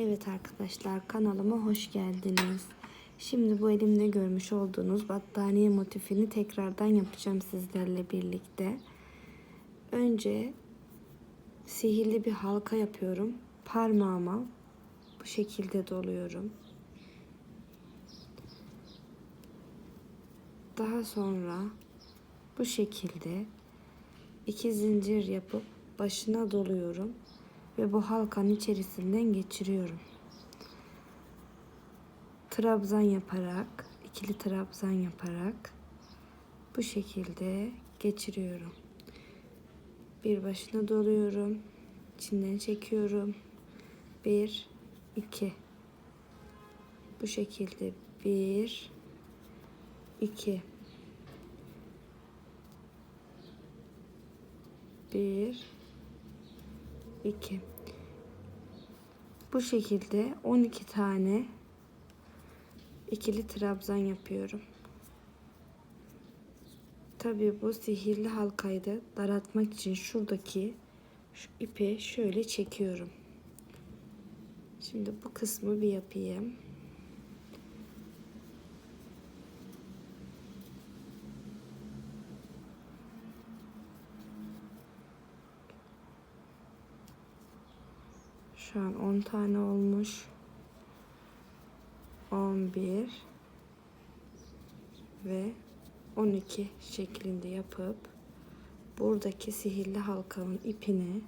Evet arkadaşlar kanalıma hoş geldiniz. Şimdi bu elimde görmüş olduğunuz battaniye motifini tekrardan yapacağım sizlerle birlikte. Önce sihirli bir halka yapıyorum. Parmağıma bu şekilde doluyorum. Daha sonra bu şekilde iki zincir yapıp başına doluyorum ve bu halkanın içerisinden geçiriyorum. Trabzan yaparak, ikili trabzan yaparak bu şekilde geçiriyorum. Bir başına doluyorum. içinden çekiyorum. Bir, iki. Bu şekilde bir, iki. Bir, 2 bu şekilde 12 tane ikili trabzan yapıyorum. Tabii bu sihirli halkayı da daraltmak için şuradaki şu ipi şöyle çekiyorum. Şimdi bu kısmı bir yapayım. Şu an 10 tane olmuş. 11 ve 12 şeklinde yapıp buradaki sihirli halkanın ipini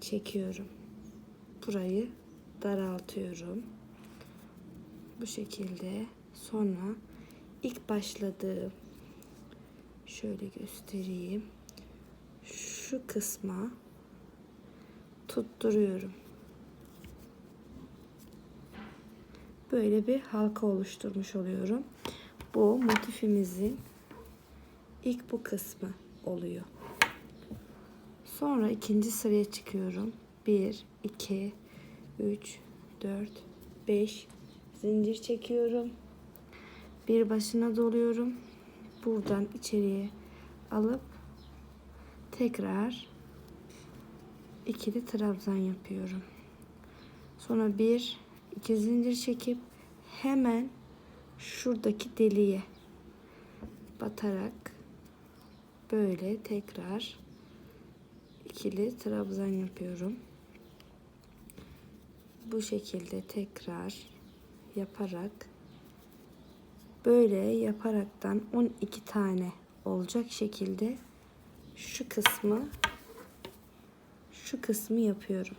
çekiyorum. Burayı daraltıyorum. Bu şekilde sonra ilk başladığım şöyle göstereyim. Şu kısma tutturuyorum. Böyle bir halka oluşturmuş oluyorum. Bu motifimizin ilk bu kısmı oluyor. Sonra ikinci sıraya çıkıyorum. 1, 2, 3, 4, 5 zincir çekiyorum. Bir başına doluyorum. Buradan içeriye alıp tekrar ikili trabzan yapıyorum. Sonra bir iki zincir çekip hemen şuradaki deliğe batarak böyle tekrar ikili trabzan yapıyorum. Bu şekilde tekrar yaparak böyle yaparaktan 12 tane olacak şekilde şu kısmı şu kısmı yapıyorum.